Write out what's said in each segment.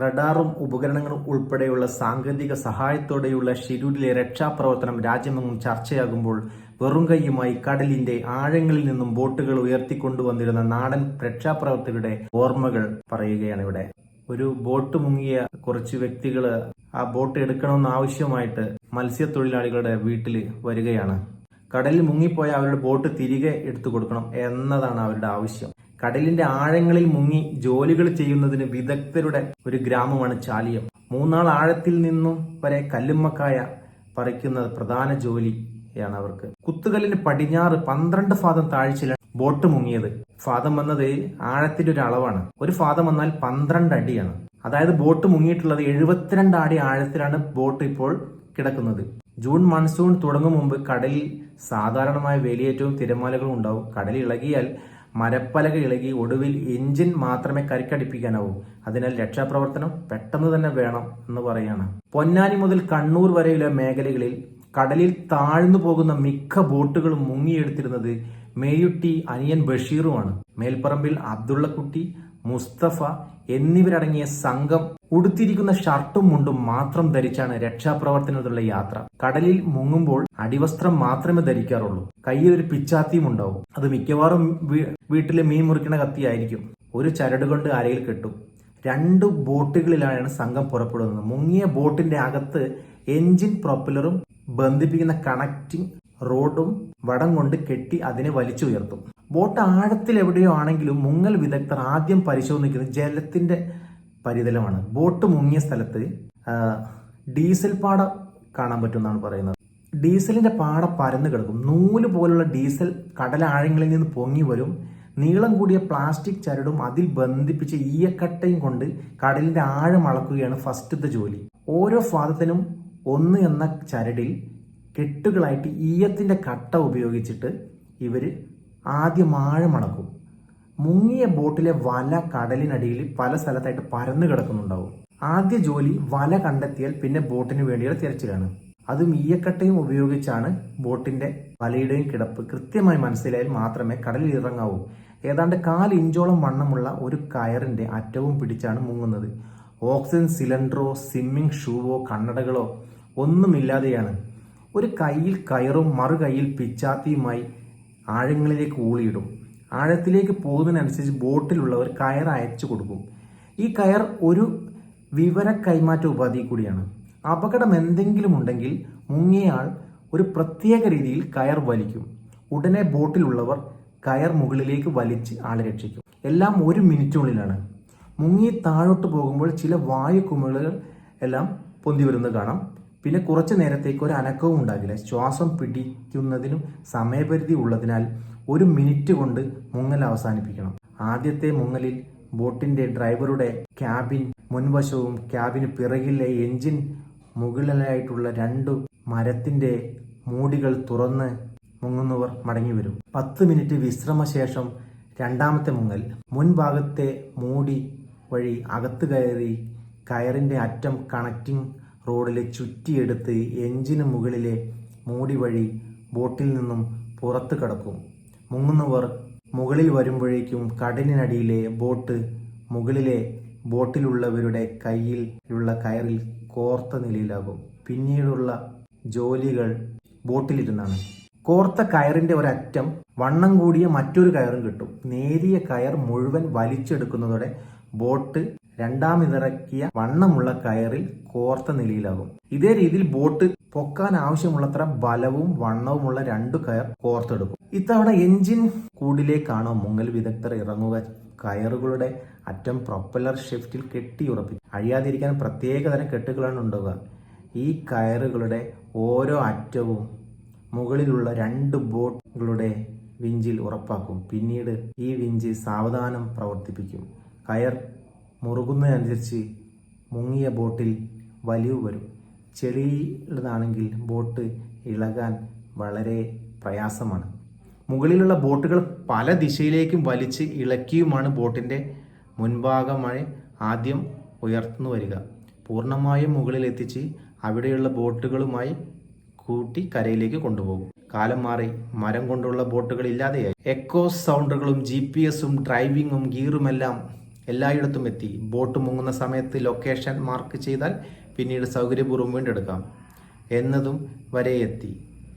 റഡാറും ഉപകരണങ്ങളും ഉൾപ്പെടെയുള്ള സാങ്കേതിക സഹായത്തോടെയുള്ള ഷിരൂരിലെ രക്ഷാപ്രവർത്തനം രാജ്യമെങ്ങും ചർച്ചയാകുമ്പോൾ വെറും കൈയുമായി കടലിന്റെ ആഴങ്ങളിൽ നിന്നും ബോട്ടുകൾ ഉയർത്തിക്കൊണ്ടുവന്നിരുന്ന നാടൻ രക്ഷാപ്രവർത്തകരുടെ ഓർമ്മകൾ പറയുകയാണ് ഇവിടെ. ഒരു ബോട്ട് മുങ്ങിയ കുറച്ച് വ്യക്തികൾ ആ ബോട്ട് എടുക്കണമെന്ന് ആവശ്യമായിട്ട് മത്സ്യത്തൊഴിലാളികളുടെ വീട്ടിൽ വരികയാണ്. കടലിൽ മുങ്ങിപ്പോയ അവരുടെ ബോട്ട് തിരികെ എടുത്തു കൊടുക്കണം എന്നതാണ് അവരുടെ ആവശ്യം. കടലിന്റെ ആഴങ്ങളിൽ മുങ്ങി ജോലികൾ ചെയ്യുന്നതിന് വിദഗ്ധരുടെ ഒരു ഗ്രാമമാണ് ചാലിയം. മൂന്നാൾ ആഴത്തിൽ നിന്നും വരെ കല്ലുമ്മക്കായ പറിക്കുന്ന പ്രധാന ജോലിയാണ് അവർക്ക്. കുത്തുകല്ലിന് പടിഞ്ഞാറ് പന്ത്രണ്ട് ഫാദം താഴ്ചയിലാണ് ബോട്ട് മുങ്ങിയത്. ഫാദം വന്നത് ആഴത്തിന്റെ ഒരു അളവാണ്. ഒരു ഫാദം വന്നാൽ പന്ത്രണ്ട് അടിയാണ്. അതായത് ബോട്ട് മുങ്ങിയിട്ടുള്ളത് എഴുപത്തിരണ്ട് അടി ആഴത്തിലാണ് ബോട്ട് ഇപ്പോൾ കിടക്കുന്നത്. ജൂൺ മൺസൂൺ തുടങ്ങും മുമ്പ് കടലിൽ സാധാരണമായ വേലിയേറ്റവും തിരമാലകളും ഉണ്ടാവും. കടൽ ഇളകിയാൽ മരപ്പലക ഇളകി ഒടുവിൽ എഞ്ചിൻ മാത്രമേ കരിക്കടിപ്പിക്കാനാവൂ. അതിനാൽ രക്ഷാപ്രവർത്തനം പെട്ടെന്ന് തന്നെ വേണം എന്ന് പറയാണ്. പൊന്നാനി മുതൽ കണ്ണൂർ വരെയുള്ള മേഖലകളിൽ കടലിൽ താഴ്ന്നു പോകുന്ന മിക്ക ബോട്ടുകളും മുങ്ങിയെടുത്തിരുന്നത് മേയുട്ടി അനിയൻ ബഷീറുമാണ്. മേൽപ്പറമ്പിൽ അബ്ദുള്ളക്കുട്ടി മുസ്തഫ എന്നിവരടങ്ങിയ സംഘം ഉടുത്തിരിക്കുന്ന ഷർട്ടും മുണ്ടും മാത്രം ധരിച്ചാണ് രക്ഷാപ്രവർത്തനത്തിലുള്ള യാത്ര. കടലിൽ മുങ്ങുമ്പോൾ അടിവസ്ത്രം മാത്രമേ ധരിക്കാറുള്ളൂ. കയ്യിൽ ഒരു പിച്ചാത്തിയും ഉണ്ടാവും. അത് മിക്കവാറും വീട്ടിലെ മീൻ മുറിക്കണ കത്തിയായിരിക്കും. ഒരു ചരട് കൊണ്ട് അരയിൽ കെട്ടും. രണ്ട് ബോട്ടുകളിലാണ് സംഘം പുറപ്പെടുന്നത്. മുങ്ങിയ ബോട്ടിന്റെ അകത്ത് എഞ്ചിൻ പ്രൊപ്പലറും ബന്ധിപ്പിക്കുന്ന കണക്റ്റിംഗ് റോഡും വടം കൊണ്ട് കെട്ടി അതിനെ വലിച്ചുയർത്തും. ബോട്ട് ആഴത്തിൽ എവിടെയോ ആണെങ്കിലും മുങ്ങൽ വിദഗ്ധർ ആദ്യം പരിശോധിക്കുന്നത് ജലത്തിന്റെ പരിതലമാണ്. ബോട്ട് മുങ്ങിയ സ്ഥലത്ത് ഡീസൽ പാട കാണാൻ പറ്റുമെന്നാണ് പറയുന്നത്. ഡീസലിന്റെ പാട പരന്നു കിടക്കും. നൂൽ പോലുള്ള ഡീസൽ കടലാഴങ്ങളിൽ നിന്ന് പൊങ്ങി വരും. നീളം കൂടിയ പ്ലാസ്റ്റിക് ചരടും അതിൽ ബന്ധിപ്പിച്ച ഈയക്കട്ടയും കൊണ്ട് കടലിന്റെ ആഴം അളക്കുകയാണ് ഫസ്റ്റത്തെ ജോലി. ഓരോ ഫാദത്തിനും ഒന്ന് എന്ന ചരടിൽ കെട്ടുകളായിട്ട് ഈയത്തിന്റെ കട്ട ഉപയോഗിച്ചിട്ട് ഇവർ ആദ്യം ആഴമണക്കും മുങ്ങിയ ബോട്ടിലെ വല കടലിനടിയിൽ പല സ്ഥലത്തായിട്ട് പരന്നു കിടക്കുന്നുണ്ടാവും. ആദ്യ ജോലി വല കണ്ടെത്തിയാൽ പിന്നെ ബോട്ടിന് വേണ്ടിയുള്ള തിരച്ചിലാണ്. അതും ഈയക്കട്ടയും ഉപയോഗിച്ചാണ് ബോട്ടിന്റെ വലയുടെയും കിടപ്പ് കൃത്യമായി മനസ്സിലായാൽ മാത്രമേ കടലിൽ ഇറങ്ങാവൂ. ഏതാണ്ട് കാൽ ഇഞ്ചോളം വണ്ണമുള്ള ഒരു കയറിന്റെ അറ്റവും പിടിച്ചാണ് മുങ്ങുന്നത്. Oxygen സിലിണ്ടറോ swimming ഷൂവോ കണ്ണടകളോ ഒന്നുമില്ലാതെയാണ്. ഒരു കയ്യിൽ കയറും മറു കയ്യിൽ പിച്ചാത്തിയുമായി ആഴങ്ങളിലേക്ക് ഊളിയിടും. ആഴത്തിലേക്ക് പോകുന്നതിനനുസരിച്ച് ബോട്ടിലുള്ളവർ കയർ അയച്ചു കൊടുക്കും. ഈ കയർ ഒരു വിവര കൈമാറ്റ ഉപാധി കൂടിയാണ്. അപകടം എന്തെങ്കിലും ഉണ്ടെങ്കിൽ മുങ്ങിയയാൾ ഒരു പ്രത്യേക രീതിയിൽ കയർ വലിക്കും. ഉടനെ ബോട്ടിലുള്ളവർ കയർ മുകളിലേക്ക് വലിച്ച് ആളെ രക്ഷിക്കും. എല്ലാം ഒരു മിനിറ്റിനുള്ളിലാണ്. മുങ്ങി താഴോട്ട് പോകുമ്പോൾ ചില വായു കുമിളുകൾ എല്ലാം പൊന്തി വരുന്നത് കാണാം. പിന്നെ കുറച്ചു നേരത്തേക്ക് ഒരു അനക്കവും ഉണ്ടാകില്ല. ശ്വാസം പിടിക്കുന്നതിനും സമയപരിധി ഉള്ളതിനാൽ ഒരു മിനിറ്റ് കൊണ്ട് മുങ്ങൽ അവസാനിപ്പിക്കണം. ആദ്യത്തെ മുങ്ങലിൽ ബോട്ടിന്റെ ഡ്രൈവറുടെ ക്യാബിൻ മുൻവശവും ക്യാബിന് പിറകിലെ എഞ്ചിൻ മുകളിലായിട്ടുള്ള രണ്ടു മരത്തിന്റെ മൂടികൾ തുറന്ന് മുങ്ങുന്നവർ മടങ്ങി വരും പത്ത് മിനിറ്റ് വിശ്രമശേഷം രണ്ടാമത്തെ മുങ്ങൽ. മുൻഭാഗത്തെ മൂടി വഴി അകത്ത് കയറി കയറിന്റെ അറ്റം കണക്റ്റിംഗ് റോഡിൽ ചുറ്റിയെടുത്ത് എഞ്ചിന് മുകളിലെ മൂടി വഴി ബോട്ടിൽ നിന്നും പുറത്ത് കടക്കും. മുങ്ങുന്നവർ മുകളിൽ വരുമ്പോഴേക്കും കടലിനടിയിലെ ബോട്ട് മുകളിലെ ബോട്ടിലുള്ളവരുടെ കയ്യിലുള്ള കയറിൽ കോർത്ത നിലയിലാകും. പിന്നീടുള്ള ജോലികൾ ബോട്ടിലിരുന്നാണ്. കോർത്ത കയറിന്റെ ഒരറ്റം വണ്ണം കൂടിയ മറ്റൊരു കയറും കിട്ടും. നേരിയ കയർ മുഴുവൻ വലിച്ചെടുക്കുന്നതോടെ ബോട്ട് രണ്ടാമിതിറക്കിയ വണ്ണമുള്ള കയറിൽ കോർത്ത നിലയിലാകും. ഇതേ രീതിയിൽ ബോട്ട് പൊക്കാൻ ആവശ്യമുള്ളത്ര ബലവും വണ്ണവുമുള്ള രണ്ടു കയർ കോർത്തെടുക്കും. ഇത്തവണ എഞ്ചിൻ കൂടിലേക്കാണോ മുങ്ങൽ വിദഗ്ധർ ഇറങ്ങുക. കയറുകളുടെ അറ്റം പ്രൊപ്പലർ ഷിഫ്റ്റിൽ കെട്ടി കെട്ടിയുറപ്പിക്കും അഴിയാതിരിക്കാൻ പ്രത്യേകതരം കെട്ടുകളാണ് ഉണ്ടാവുക. ഈ കയറുകളുടെ ഓരോ അറ്റവും മുകളിലുള്ള രണ്ട് ബോട്ടുകളുടെ വിഞ്ചിൽ ഉറപ്പാക്കും. പിന്നീട് ഈ വിഞ്ച് സാവധാനം പ്രവർത്തിപ്പിക്കും. കയർ മുറുകുന്നതിനനുസരിച്ച് മുങ്ങിയ ബോട്ടിൽ വലിവ് വരും. ചെളിയുള്ളതാണെങ്കിൽ ബോട്ട് ഇളകാൻ വളരെ പ്രയാസമാണ്. മുകളിലുള്ള ബോട്ടുകൾ പല ദിശയിലേക്കും വലിച്ച് ഇളക്കിയുമാണ് ബോട്ടിന്റെ മുൻഭാഗമായി ആദ്യം ഉയർത്തുന്നു വരിക. പൂർണമായും മുകളിലെത്തിച്ച് അവിടെയുള്ള ബോട്ടുകളുമായി കൂട്ടി കരയിലേക്ക് കൊണ്ടുപോകും. കാലം മാറി മരം കൊണ്ടുള്ള ബോട്ടുകൾ ഇല്ലാതെയായി. എക്കോ സൗണ്ടുകളും ജി പി എസും ഡ്രൈവിങ്ങും ഗിയറുമെല്ലാം എല്ലായിടത്തും എത്തി. ബോട്ട് മുങ്ങുന്ന സമയത്ത് ലൊക്കേഷൻ മാർക്ക് ചെയ്താൽ പിന്നീട് സൗകര്യപൂർവം വീണ്ടെടുക്കാം എന്നതും വരെ എത്തി.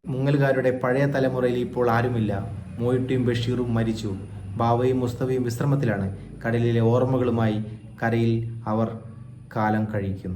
മുങ്ങൽകാരുടെ പഴയ തലമുറയിൽ ഇപ്പോൾ ആരുമില്ല. മോയിട്ടിയും ബഷീറും മരിച്ചു. ബാവയും മുസ്തവയും വിശ്രമത്തിലാണ്. കടലിലെ ഓർമ്മകളുമായി കരയിൽ അവർ കാലം കഴിക്കുന്നു.